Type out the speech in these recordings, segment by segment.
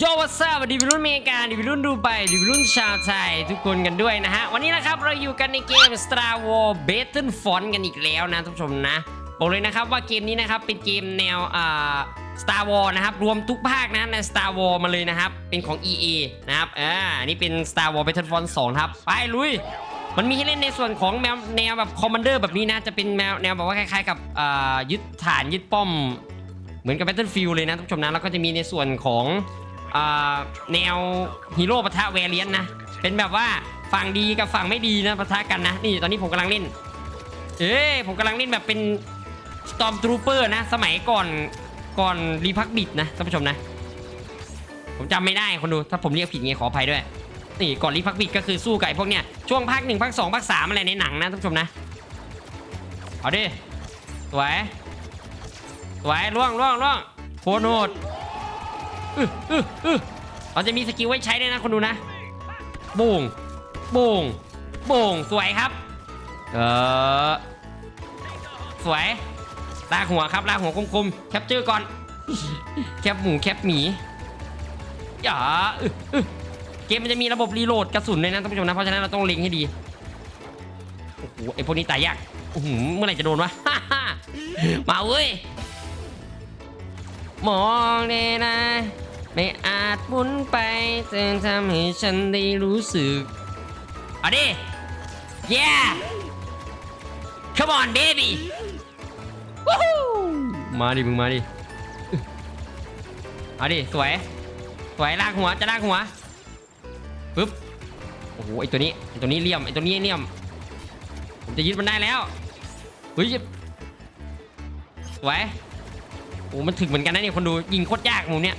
โยวัสดีวิรุ่นอเมริกาดิวิรุ่นดูไบดิวิรุ่นชาวไทยทุกคนกันด้วยนะฮะ วันนี้นะครับเราอยู่กันในเกม Star Wars Battlefront กันอีกแล้วนะทุกผู้ชมนะบอกเลยนะครับว่าเกมนี้นะครับเป็นเกมแนวอ่า Star Wars นะครับรวมทุกภาคนะใน Star Wars มาเลยนะครับ เป็นของ EA นะครับอ่านนี่เป็น Star Wars Battlefront 2ครับ ไปลุย มันมีให้เล่นในส่วนของแนวแนวแบบคอมมานเดอร์แบบนี้นะจะเป็นแนวแนวแบบว่าคล้ายๆ กับอ่ายึดฐานยึดป้อม เหมือนกับ Battlefield เลยนะทุกผู้ชมนะแล้วก็จะมีในส่วนของ อ่าแนวฮีโร่ปะทะแวรเลียนนะ เป็นแบบว่าฝั่งดีกับฝั่งไม่ดีนะปะทะกันนะ นี่ตอนนี้ผมกำลังเล่น เอ้ยผมกำลังเล่นแบบเป็น Stormtrooper นะ สมัยก่อนก่อนรีพักบิดนะท่านผู้ชมนะ ผมจำไม่ได้คนดูถ้าผมเรียกผิดไงขออภัยด้วยนี่ก่อนรีพักบิดก็คือสู้กับไอพวกเนี้ยช่วงภาคหนึ่งภาคสองภาคสามอะไรในหนังนะท่านผู้ชมนะเอาดิสวยสวยล่วงล่วงล่วงโคโหด อื้ออื้ออื้อเราจะมีสกิลไว้ใช้ด้วยนะคนดูนะบ่งบ่งบ่งสวยครับ เออสวยลากหัวครับลากหัวคมๆแคปเจอร์ก่อน แคปหมูแคปหมีอย่าเกมมันจะมีระบบรีโหลดกระสุนเลยนะท่านผู้ชมนะ เพราะฉะนั้นเราต้องเล็งให้ดี โอ้โหไอพวกนี้ตายยากอื้อหือเมื่อไหร่จะโดนวะ มาเว้ย มองเลยนะ ไม่อาจหมุนไปจะทำให้ฉันได้รู้สึก เอาดิ yeah come on baby Woohoo มาดิมึงมาดิ เอาดิ สวย สวยลากหัว จะลากหัว ปึ๊บ โอ้โห ไอตัวนี้ ไอตัวนี้เลี่ยม ไอตัวนี้เลี่ยม ผมจะยึดมันได้แล้วเฮ้ยสวยโอ้มันถึงเหมือนกันนะเนี่ยคนดูยิงโคตรยากมุมเนี้ย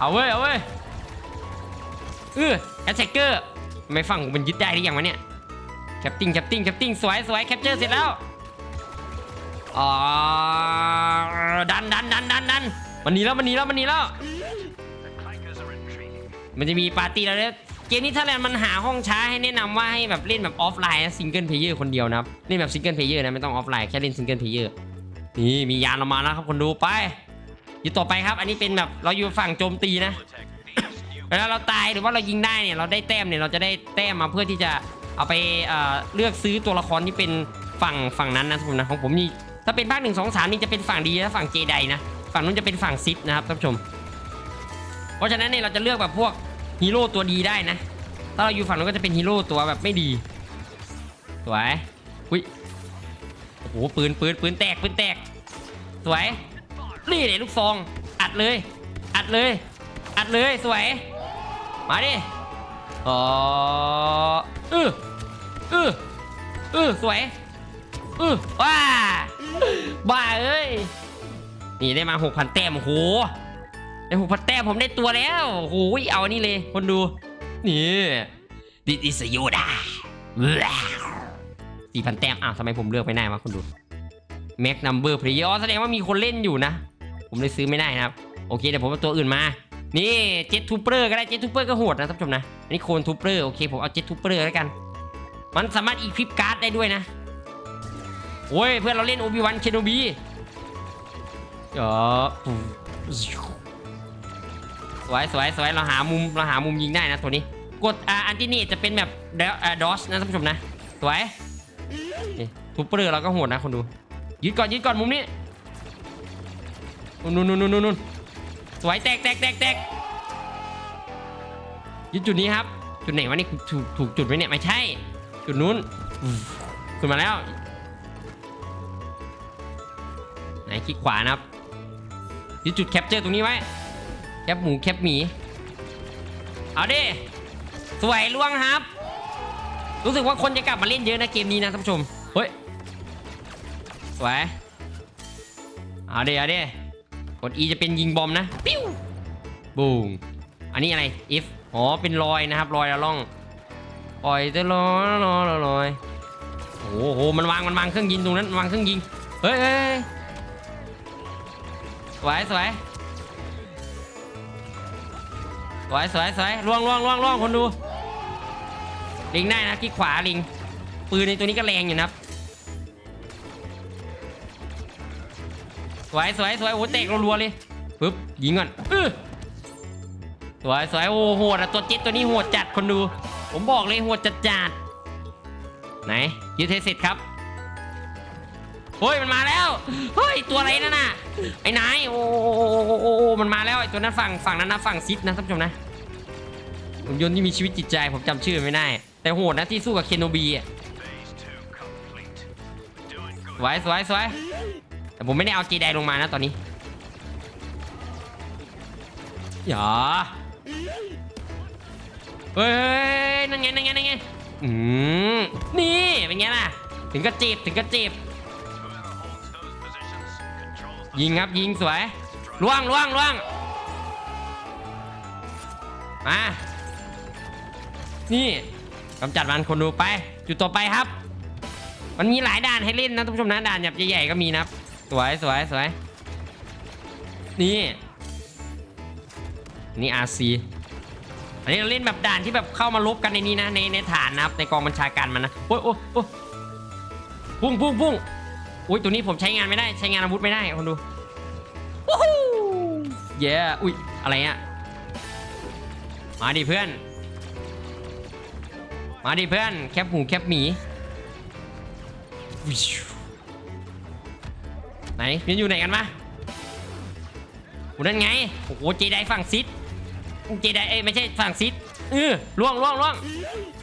เอาเว้ย เอาเว้ยเออแอตแทกเกอร์ไม่ฟังมันยึดได้หรือยังวะเนี่ยแคปติ้งแคปติ้งแคปติ้งสวยสวยแคปเจอร์เสร็จแล้วอ๋อดันดันดันดันดันมันหนีแล้วมันหนีแล้วมันหนีแล้ว มันจะมีปาร์ตี้แล้วเนี่ยเกมนี้ถ้าแลนมันหาห้องช้าให้แนะนำว่าให้แบบเล่นแบบออฟไลน์ซิงเกิลเพลเยอร์คนเดียวนะครับเล่นแบบซิงเกิลเพลเยอร์นะไม่ต้องออฟไลน์แค่เล่นซิงเกิลเพลเยอร์นี่มียานออกมาแล้วครับคนดูไป อยู่ต่อไปครับ อันนี้เป็นแบบเราอยู่ฝั่งโจมตีนะเวลาเราตายหรือว่าเรายิงได้เนี่ยเราได้แต้มเนี่ยเราจะได้แต้มมาเพื่อที่จะเอาไปเเลือกซื้อตัวละครที่เป็นฝั่งฝั่งนั้นนะทุกคนนะของผมนี่ถ้าเป็นภาคหนึ่งสองสามนี่จะเป็นฝั่งดีนะฝั่งเจไดนะฝั่งนู้นจะเป็นฝั่งซิดนะครับท่านผู้ชม เพราะฉะนั้นเนี่ยเราจะเลือกแบบพวกฮีโร่ตัวดีได้นะ ถ้าเราอยู่ฝั่งนู้นก็จะเป็นฮีโร่ตัวแบบไม่ดีสวยอุ้ยโอ้โหปืนปืนปืนแตกปืนแตกสวย นี่เลยลูกซอง อัดเลย อัดเลย อัดเลยสวย มาดิอ๋อเออเออเออสวยเออว้าบ้าเอ้ยนี่ได้มาหกพันแต้มโอ้โหได้หกพันแต้มผมได้ตัวแล้วโอ้โหเอาอันนี้เลย คนดู นี่ดิดิสโยดาสี่พันแต้มอ้าวทำไมผมเลือกไม่ได้มาคนดูแม็กนัมเบอร์เพลย์อ๋อแสดงว่ามีคนเล่นอยู่นะ ผมเลยซื้อไม่ได้นะครับ โอเคเดี๋ยวผมเอาตัวอื่นมา นี่เจ็ตทูเปอร์ก็ได้เจ็ตทูเปอร์ก็โหดนะท่านผู้ชมนะอันนี้โคนทูเปอร์โอเคผมเอาเจ็ตทูเปอร์แล้วกัน มันสามารถอีควิปการ์ดได้ด้วยนะโอ้ยเพื่อนเราเล่นโอบิวันเคโนบีเออสวยสวยสวยเราหามุมเราหามุมยิงได้นะตัวนี้ กดอ่าอันติเนตจะเป็นแบบเดดอสนะท่านผู้ชมนะสวยทูเปอร์เราก็โหดนะคนดู ยืดก่อนยืดก่อนมุมนี้ นู่นนู่นนู่นนู่นนุนสวยแตกแตกแตกแตกยืดจุดนี้ครับ จุดไหนวะนี่ถูกถูกจุดไหมเนี่ยไม่ใช่ จุดนู้นขึ้นมาแล้วไหนคลิกขวานะครับยึดจุดแคปเจอร์ตรงนี้ไว้แคปหมูแคปหมีเอาดิสวยล่วงครับ รู้สึกว่าคนจะกลับมาเล่นเยอะนะเกมนี้นะท่านผู้ชมเฮ้ยสวยเอาดิเอาดิ กด E จะเป็นยิงบอมนะปิ้วบูมอันนี้อะไร if อ๋อเป็นรอยนะครับรอยละล่องปล่อยจะลอยลอยลอยโอ้โหมันวางมันวางเครื่องยิงตรงนั้นวางเครื่องยิงเฮ้ยเฮ้ยเฮ้ยสวยสวยสวยสวยสวยล่วงล่วงล่วงล่วงคนดูลิงได้นะที่ขวาลิงปืนในตัวนี้ก็แรงอยู่นะครับ สวยสวยสวยโอ้เตะรัวๆเลยปึ๊บยิงก่อนอื้อสวยสวยโอ้โหดอะตัวจิ๊ดตัวนี้โหดจัดคนดู ผมบอกเลยโหดจัดจัดไหนยูเทสิตครับเฮ้ยมันมาแล้วเฮ้ยตัวอะไรนั่นน่ะไอ้นายโอ้โอ้โอ้โอ้โอ้โอ้มันมาแล้วไอ้ตัวนั้นฝั่งฝั่งนั้นนะฝั่งซิดนะท่านผู้ชมนะหุ่นยนต์ที่มีชีวิตจิตใจผมจำชื่อไม่ได้ แต่โหดนะที่สู้กับเคนโนบีอะสวยสวยสวย แต่ผมไม่ได้เอาจีไดลงมานะตอนนี้อย่าเฮ้ยนั่นไงนั่นไงนั่นไงอืมนี่เป็นไงล่ะ ถึงกระจีบถึงกระจีบยิงครับยิงสวยล่วงล่วงล่วงมานี่กำจัดมันคนดูไป จุดต่อไปครับ มันมีหลายด่านให้เล่นนะท่านผู้ชมนะด่านแบบใหญ่ๆก็มีนะครับ สวยสวยสวยนี่ นี่ RC อันนี้เราเล่นแบบด่านที่แบบเข้ามาลบกันในนี้นะในในฐานนะครับในกองบัญชาการมันนะโอ้ยโอ้ยโอ้ยพุ่งพุ่งพุ่งอุ้ยตัวนี้ผมใช้งานไม่ได้ใช้งานอาวุธไม่ได้คนดูวู้ฮู้เย้อุ้ยอะไรอะมาดิเพื่อน มาดิเพื่อนแคบหมูแคบหมีวิว ไหนมันอยู่ไหนกันมาโอ้นั่นไง โอ้โหเจไดฝั่งซิดเจไดเอ้ยไม่ใช่ฝั่งซิดเออล่วงล่วงล่วง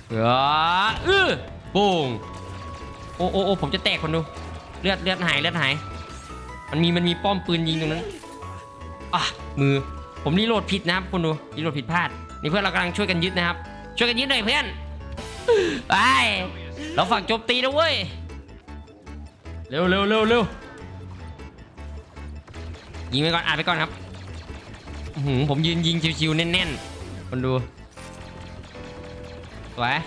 เออเออปุ้งโอ้โอ้โอ้ผมจะแตกคนดู เลือดเลือดหายเลือดหาย มันมีมันมีป้อมปืนยิงตรงนั้นอะมือ ผมรีโหลดผิดนะครับคนดูรีโหลดผิดพลาด นี่เพื่อนเรากำลังช่วยกันยึดนะครับ ช่วยกันยึดหน่อยเพื่อน ไป เราฝั่งโจมตีนะเว้ย เร็วเร็วเร็วเร็ว ยิงไปก่อนอ่านไปก่อนครับหือผมยืนยิงชิวๆแน่นๆคนดูสวย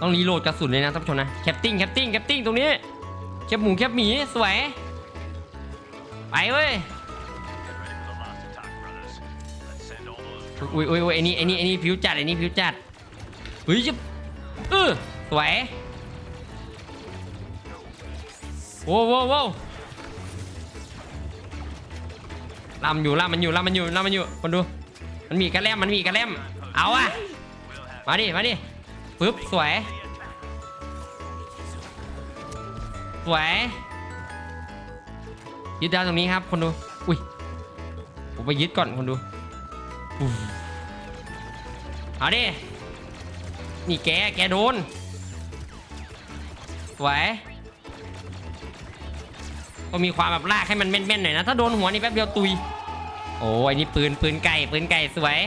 ต้องรีโหลดกระสุนเลยนะท่านผู้ชมนะแคปติ้งแคปติ้งแคปติ้งตรงนี้แคปหมูแคปหมีสวยไปเว้ยอุ้ยอุ้ยอุ้ยไอ้นี่ไอ้นี่ไอ้นี่ผิวจัดไอ้นี่ผิวจัดเฮ้ยจะเออสวยโว้วโว้ว โว้วลำอยู่ลำมันอยู่ลำมันอยู่ลำมันอยู่คนดู มันมีกระแลมมันมีกระแลมเอาอะมาดิมาดิปึ๊บสวย สวยยึดดาวตรงนี้ครับคนดูอุ้ยผมไปยึดก่อนคนดูเอาดินี่แกแกโดนสวยก็มีความแบบลากให้มันแม่นๆหน่อยนะ ถ้าโดนหัวนี่แป๊บเดียวตุย โอ้ยนี่ปืนปืนไก่ปืนไก่สวย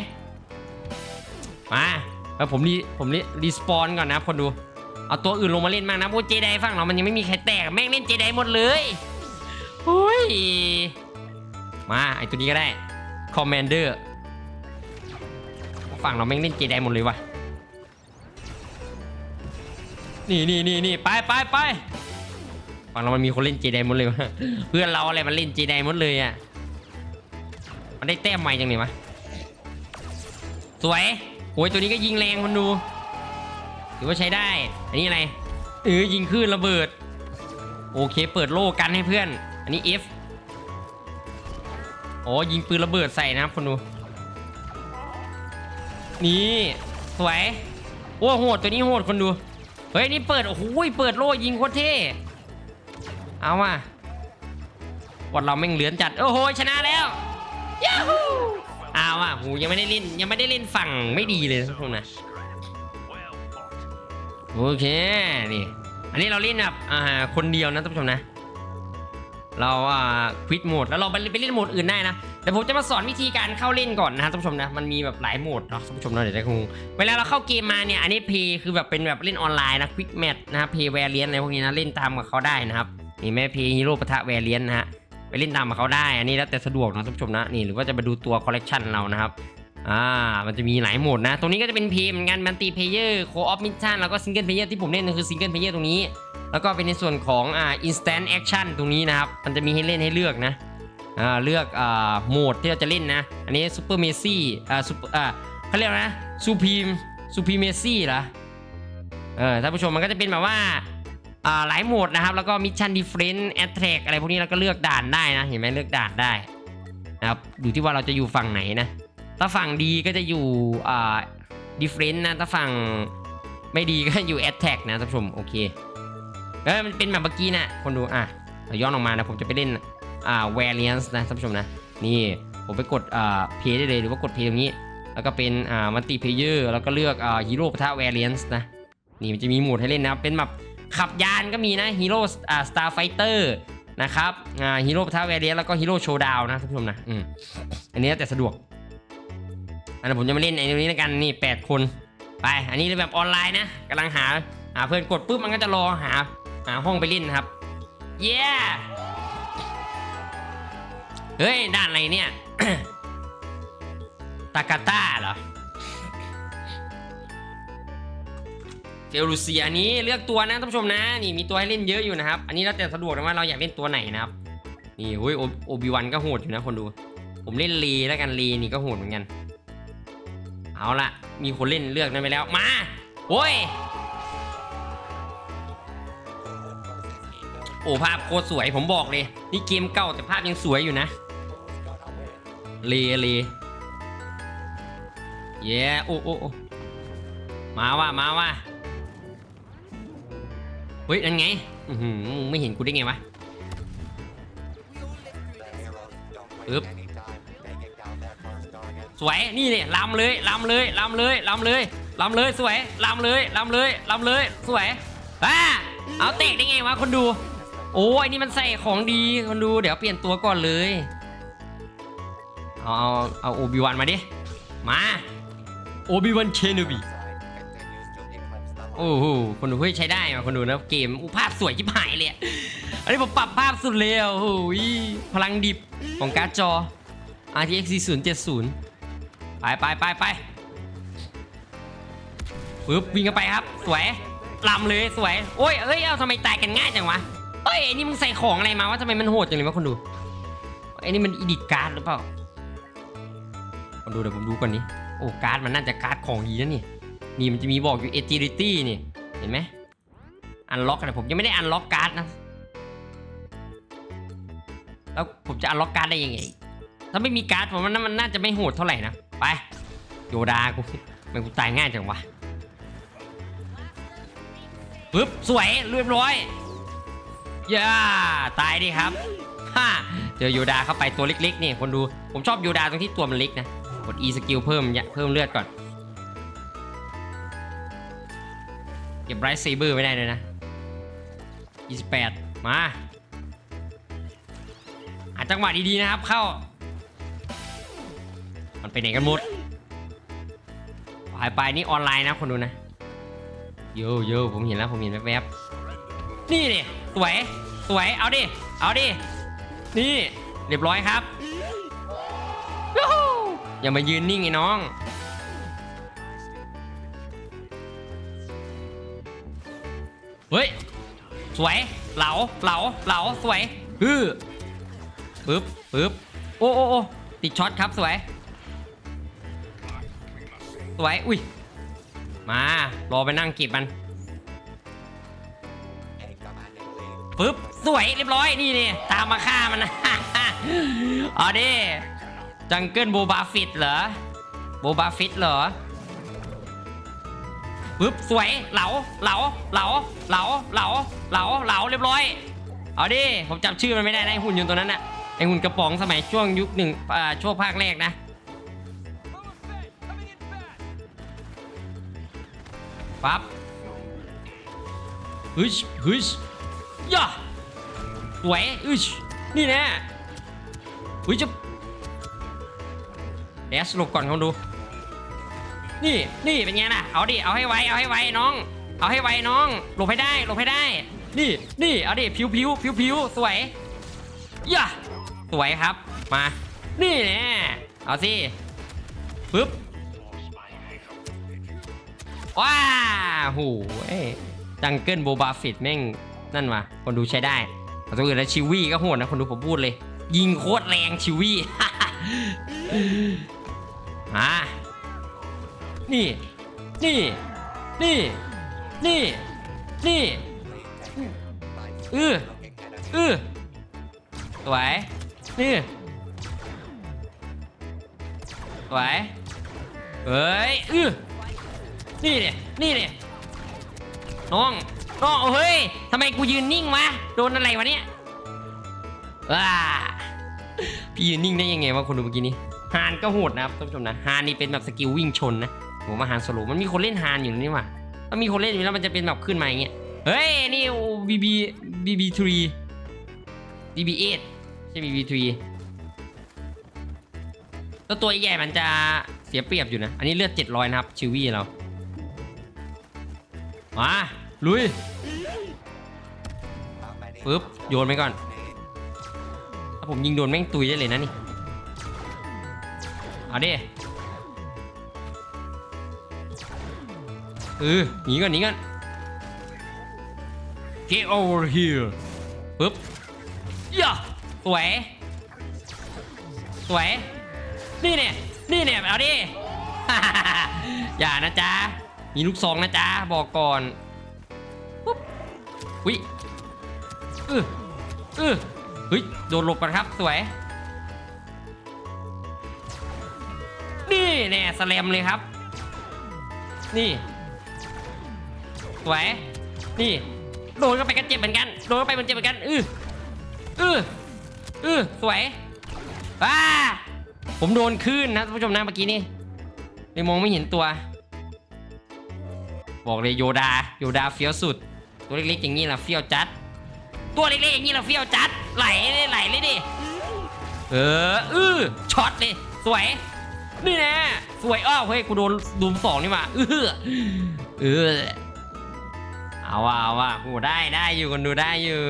มาแล้วผมรีผมรีรีสปอนก่อนนะคนดู เอาตัวอื่นลงมาเล่นมากนะโอ้เจไดฝั่งเรามันยังไม่มีใครแตกแม่งเล่นเจไดหมดเลยโอ้ย มาไอตัวนี้ก็ได้คอมแมนเดอร์ฝั่งเราแม่งเล่นเจไดหมดเลยว่ะนี่นี่นี่นี่ไปไปไปฝั่งเรามันมีคนเล่นเจไดหมดเลยวะเพื่อนเราอะไรมันเล่นเจไดหมดเลยอะ มันได้แต้มใหม่จังเลยวะสวยโอ้ยตัวนี้ก็ยิงแรงคนดูถือว่าใช้ได้ อันนี้อะไรเออยิงคลื่นระเบิด โอเคเปิดโล่กันให้เพื่อน อันนี้ F อ๋อยิงปืนระเบิดใส่นะครับคนดูนี่สวยโอ้โหดตัวนี้โหดคนดูเฮ้ยนี่เปิดโอ้โหเปิดโล่ยิงโคตรเท่เอาว่ะวัดเราแม่งเหลือนจัดโอ้โหชนะแล้ว ยาฮูเอาว่ะหูยังไม่ได้เล่นยังไม่ได้เล่นฝั่งไม่ดีเลยทุกคนนะโอเคนี่อันนี้เราเล่นแบบอ่าคนเดียวนะท่านผู้ชมนะ เราอ่าควิดโหมดแล้วเราไปไปเล่นโหมดอื่นได้นะแต่ผมจะมาสอนวิธีการเข้าเล่นก่อนนะท่านผู้ชมนะมันมีแบบหลายโหมดเนาะท่านผู้ชมเนาะเดี๋ยวจะคงเวลาเราเข้าเกมมาเนี่ยอันนี้เพย์คือแบบเป็นแบบเล่นออนไลน์นะควิกแมทนะเพย์แวร์เลียนอะไรพวกนี้นะเล่นตามกับเขาได้นะครับนี่แม่เพย์ฮีโร่ปะทะแวร์เลียนนะฮะ ไปเล่นตามกับเขาได้ อันนี้แล้วแต่สะดวกนะท่านผู้ชมนะนี่หรือว่าจะมาดูตัวคอลเลกชันเรานะครับอ่ามันจะมีหลายโหมดนะ ตรงนี้ก็จะเป็นเพย์เหมือนกันมัลติเพเยอร์โคออฟมิชชั่นแล้วก็ซิงเกิลเพเยอร์ที่ผมเล่นก็คือซิงเกิลเพเยอร์ตรงนี้ แล้วก็เป็นในส่วนของอ่า instant action ตรงนี้นะครับ มันจะมีให้เล่นให้เลือกนะอ่าเลือกอ่าโหมดที่เราจะเล่นนะ อันนี้ซูเปอร์เมซี่อ่าซูอ่าเขาเรียกนะซูพีมซูพีเมซี่เหรอเออท่านผู้ชมมันก็จะเป็นแบบว่า หลายโหมดนะครับแล้วก็มิชชั่นดิเฟรนต์แอตแทกอะไรพวกนี้เราก็เลือกด่านได้นะเห็นไหมเลือกด่านได้นะครับอยู่ที่ว่าเราจะอยู่ฝั่งไหนนะถ้าฝั่งดีก็จะอยู่ดิเฟรนต์นะถ้าฝั่งไม่ดีก็อยู่แอตแทกนะท่านผู้ชมโอเคเออมันเป็นแบบเมื่อกี้นะคนดูอะเราย้อนออกมานะผมจะไปเล่นอ่า variance นะท่านผู้ชมนะนี่ผมไปกดอ่า play ได้เลยหรือว่ากด play ตรงนี้ แล้วก็เป็นอ่า multi player แล้วก็เลือกอ่า hero ปะทะ variance นะนี่มันจะมีโหมดให้เล่นนะเป็นแบบ ขับยานก็มีนะ hero อ่า star fighter นะครับอ่า hero ปะทะ variance แล้วก็ hero showdown นะท่านผู้ชมนะอืมอันนี้แล้วแต่สะดวก อันนั้ผมจะมาเล่นไอ้นี้แล้วกันนี่ 8 คน ไป อันนี้แบบออนไลน์นะกำลังหาหาเพื่อนกดปุ๊บมันก็จะรอหาหาห้องไปเล่นนะครับ เย้เฮ้ย ด้านอะไรเนี่ย ตากาต้าเหรอ เฟลูเซียนี้เลือกตัวนะท่านผู้ชมนะนี่มีตัวให้เล่นเยอะอยู่นะครับ อันนี้แล้วแต่สะดวกนะว่าเราอยากเล่นตัวไหนนะครับนี่เฮ้ยโอบิวันก็โหดอยู่นะคนดู ผมเล่นลีแล้วกันลีนี่ก็โหดเหมือนกัน เอาละมีคนเล่นเลือกนั้นไปแล้วมาโอ้ยโอ้ภาพโคตรสวยผมบอกเลย นี่เกมเก่าแต่ภาพยังสวยอยู่นะลเลเย้โอ้โอ้มาว่ะมาว่ะ เฮ้ยนั่นไงอือหือมึงไม่เห็นกูได้ไงวะปึ๊บ สวยนี่เนี่ยลำเลยลำเลยลำเลยลำเลยลำเลยสวยลำเลยลำเลยลำเลยสวยอ่าเอาเตะได้ไงวะคนดู โอ้ยนี่มันใส่ของดีคนดูเดี๋ยวเปลี่ยนตัวก่อนเลยเอาเอาเอาโอบิวันมาดิมาโอบิวันเชนบี โอ้โหคนดูเฮ้ยใช้ได้มาคนดูนะเกมอุยภาพสวยชิบหายเลยอันนี้ผมปรับภาพสุดเลยโอ้โหพลังดิบของการ์ดจอ RTX 4070ไปไปไปไปปึ๊บวิ่งกันไปครับสวยลำเลยสวยโอ้ยเอ้ยเอาทำไมตายกันง่ายจังวะเฮ้ยไอ้นี่มึงใส่ของอะไรมาวะทำไมมันโหดจังเลยวะคนดูไอ้นี่มันอีดิการ์ดหรือเปล่าคนดูเดี๋ยวผมดูก่อนนี้โอ้การ์ดมันน่าจะการ์ดของดีนะนี่ นี่มันจะมีบอกอยู่ agility นี่ เห็นไหมอันล็อกกันผมยังไม่ได้อันล็อกการ์ดนะ แล้วผมจะอันล็อกการ์ดได้ยังไง ถ้าไม่มีการ์ดผมว่ามันน่าจะไม่โหดเท่าไหร่นะ ไป โยดากูมันกูตายง่ายจังวะปึ๊บสวยเรียบร้อยย่าตายดิครับฮ่าเจอโยดาเข้าไปตัวเล็กๆนี่คนดูผมชอบโยดาตรงที่ตัวมันเล็กนะกด E สกิลเพิ่มยะเพิ่มเลือดก่อน ก็บไรซ์เซเบอร์ไม่ได้เลยนะ28 มาหาจังหวะดีๆนะครับเข้า มันไปไหนกันหมดหายไปนี่ออนไลน์นะคนดูนะโยโย่ผมเห็นแล้วผมเห็นแวบๆนี่ดิสวยสวยเอาดิเอาดินี่เรียบร้อยครับอย่ามายืนนิ่งไอ้น้อง สวย เหลา เหลา เหลา สวยฮือปึ๊บปึ๊บโอ้โอ้โอ้ติดช็อตครับสวย สวย อุ้ย มา รอไปนั่งก็บมันปึ๊บ สวย เรียบร้อย นี่นี่ตามมาฆ่ามันนะเอาดิ จังเกิลโบบาฟิตเหรอ โบบาฟิตเหรอ ปึ๊บสวยเหลาเหลาเหลาเหลาเหลาเหลาเหลาเรียบร้อยเอาดิผมจำชื่อมันไม่ได้นะไอ้หุ่นยนต์ตัวนั้นน่ะไอ้หุ่นกระป๋องสมัยช่วงยุคหนึ่งอ่าช่วงภาคแรกนะปั๊บฮึชฮึชย่าสวยอึชนี่แน่อุ้ยจะเดสหลบก่อนเขาดู นี่นี่เป็นไงล่ะ เอาดิ เอาให้ไว เอาให้ไวน้อง เอาให้ไวน้อง หลบให้ได้ หลบให้ได้ นี่นี่เอาดิผิวผิวผิวผิวสวยย่าสวยครับ มา นี่แน่เอาสิปึ๊บ ว้าหูเอ้จังเกิลโบบาฟิตแม่ง นั่นวะคนดูใช้ได้แต่ตัวอื่นแล้วชิวี่ก็โหดนะ คนดูผมพูดเลย ยิงโคตรแรงชิวี่มา นี่ นี่ นี่ นี่ นี่ อืออือสวย นี่สวยเฮ้ย อือนี่เนี่ยนี่เนี่ยน้อง น้องเฮ้ยทำไมกูยืนนิ่งวะ โดนอะไรวะเนี่ยว้าพี่ยืนนิ่งได้ยังไงวะคนดูเมื่อกี้นี้ฮานก็โหดนะครับท่านผู้ชมนะฮานนี่เป็นแบบสกิลวิ่งชนนะ ผมว่าฮานสโลมันมีคนเล่นฮานอยู่นี่ว่าถ้ามีคนเล่นอยู่แล้วมันจะเป็นแบบขึ้นมาอย่างเงี้ย เฮ้ย นี่บีบีบีบีทรีบีบีเอใช่บีบีทรีแล้วตัวใหญ่มันจะเสียเปรียบอยู่นะ อันนี้เลือด700นะครับ ชิวี่เรา มา ลุยปึ๊บ โยนไปก่อน ถ้าผมยิงโดนแม่งตุยได้เลยนะนี่ เอาดิ เออหนีก่อนหนีก่อน get over here ปึ๊บย่าสวยสวย นี่เนี่ย นี่เนี่ย เอาดิ อย่านะจ๊ะ มีลูกซองนะจ๊ะ บอกก่อนปุ๊บวิเออเออเฮ้ย โดนหลบกันครับ สวย นี่แน่สแลมเลยครับ นี่ สวยนี่โดนเข้าไปกันเจ็บเหมือนกันโดนเข้าไปมันเจ็บเหมือนกันอืออืออือสวยว้าผมโดนคลื่นนะท่านผู้ชมนะเมื่อกี้นี่เลยมองไม่เห็นตัว บอกเลยโยดาโยดาเฟี้ยวสุด ตัวเล็กๆอย่างนี้ละเฟี้ยวจัด ตัวเล็กๆอย่างนี้ละเฟี้ยวจัดไหลเลยไหลเลยดิเอออื้อช็อตเลยสวยนี่แน่สวยอ้าวเฮ้ยกูโดนดูมสองนี่มาเออเออ เอาว่ะเอาว่ะโหได้ได้อยู่คนดูได้อยู่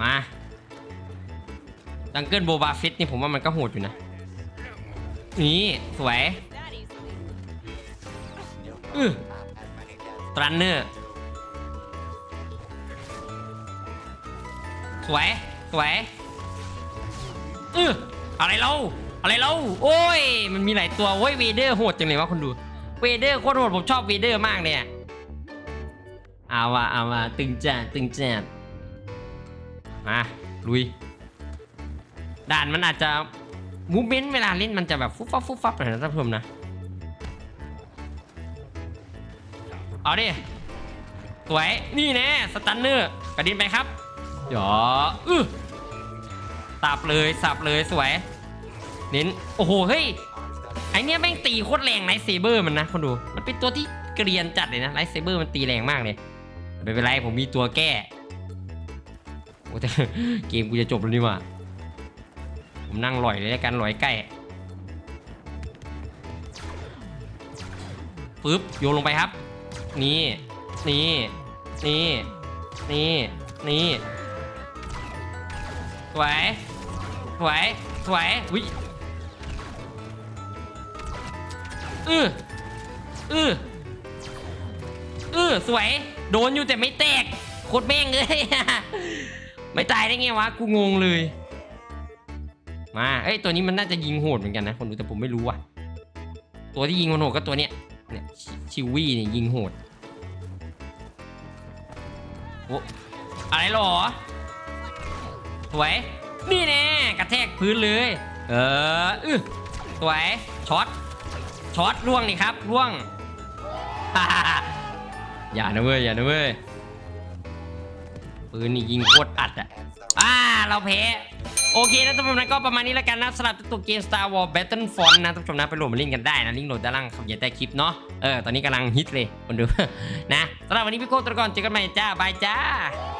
มาดังเกิลโบบาฟิตนี่ผมว่ามันก็โหดอยู่นะ นี่สวยอือตรันเนอร์ สวย สวยอืออะไรเรา อะไรเรา โอ้ย มันมีหลายตัว โอ้ยเวเดอร์โหดจังเลยวะคนดู เวเดอร์โคตรโหดผมชอบเวเดอร์มากเลยอะเอาว่ะเอาว่ะตึงแจดตึงแจดมาลุยด่านมันอาจจะมูเมนต์เวลาเล่นมันจะแบบฟุบฟับฟุบฟับหน่อยนะท่านผู้ชมนะเอาดิสวยนี่แน่สตันเนอร์กระดินไปครับหยออื้อสับเลยสับเลยสวยน้นโอ้โหเฮ้ย อเนี้ยแม่งตีโคตรแรงไลท์เซเบอร์มันนะคนดู มันเป็นตัวที่เกรียนจัดเลยนะไลท์เซเบอร์มันตีแรงมากเลยไม่เป็นไรผมมีตัวแก้โอ้แต่เกมกูจะจบแล้วนี่ว่าผมนั่งลอยเลยแล้วกันลอยใกล้ปึ๊บโยนลงไปครับ นี่นี่นี่นี่นี่สวยสวยสวยวิ อืออืออือสวย โดนอยู่แต่ไม่แตก โคตรแม่งเลย ไม่ตายได้ไงวะ กูงงเลย มา เอ้ย ตัวนี้มันน่าจะยิงโหดเหมือนกันนะ คนดูแต่ผมไม่รู้ว่ะ ตัวที่ยิงโหดก็ตัวเนี้ย เนี่ย ชิวี่เนี่ยยิงโหด โอ้อะไรหรอ สวย นี่แน่กระแทกพื้นเลย เออ อื้อสวย ช็อตช็อตล่วงนี่ครับล่วง อย่านะเว้ยอย่านะเว้ยปืนนี่ยิงโคตรอัดอะอ่าเราแพ้โอเคนะท่านผู้ชมนะก็ประมาณนี้แล้วกันนะสำหรับตัวเกม Star Wars Battlefront นะท่านผู้ชมนะไปโหลดมาเล่นกันได้นะลิงก์โหลดด้านล่างคำเขียนใต้คลิปเนาะเออตอนนี้กำลังฮิตเลยคนดูนะสำหรับวันนี้พี่โก้ตัวก่อนเจอกันใหม่จ้าบายจ้า